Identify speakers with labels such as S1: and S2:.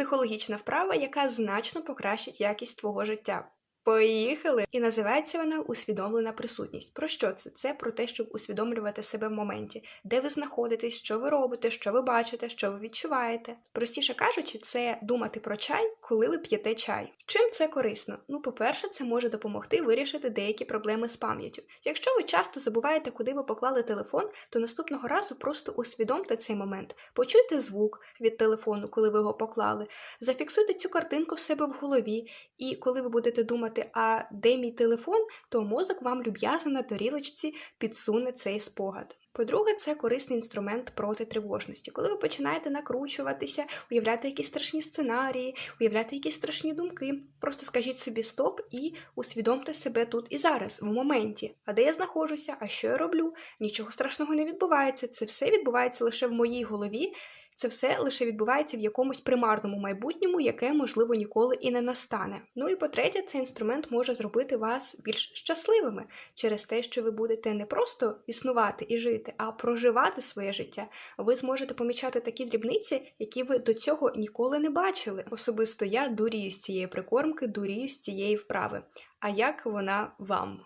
S1: психологічна вправа, яка значно покращить якість твого життя. Поїхали! І називається вона усвідомлена присутність. Про що це? Це про те, щоб усвідомлювати себе в моменті, де ви знаходитесь, що ви робите, що ви бачите, що ви відчуваєте. Простіше кажучи, це думати про чай, коли ви п'єте чай. Чим це корисно? Ну, по-перше, це може допомогти вирішити деякі проблеми з пам'яттю. Якщо ви часто забуваєте, куди ви поклали телефон, то наступного разу просто усвідомте цей момент, почуйте звук від телефону, коли ви його поклали, зафіксуйте цю картинку в себе в голові, і коли ви будете думати, а де мій телефон, то мозок вам люб'язно на тарілочці підсуне цей спогад. По-друге, це корисний інструмент проти тривожності. Коли ви починаєте накручуватися, уявляти якісь страшні сценарії, уявляти якісь страшні думки, просто скажіть собі стоп і усвідомте себе тут і зараз, в моменті. А де я знаходжуся, а що я роблю? Нічого страшного не відбувається. Це все відбувається лише в моїй голові. Це все лише відбувається в якомусь примарному майбутньому, яке, можливо, ніколи і не настане. Ну і по-третє, цей інструмент може зробити вас більш щасливими через те, що ви будете не просто існувати і жити, а проживати своє життя. Ви зможете помічати такі дрібниці, які ви до цього ніколи не бачили. Особисто я дурію з цієї прикормки, дурію з цієї вправи. А як вона вам?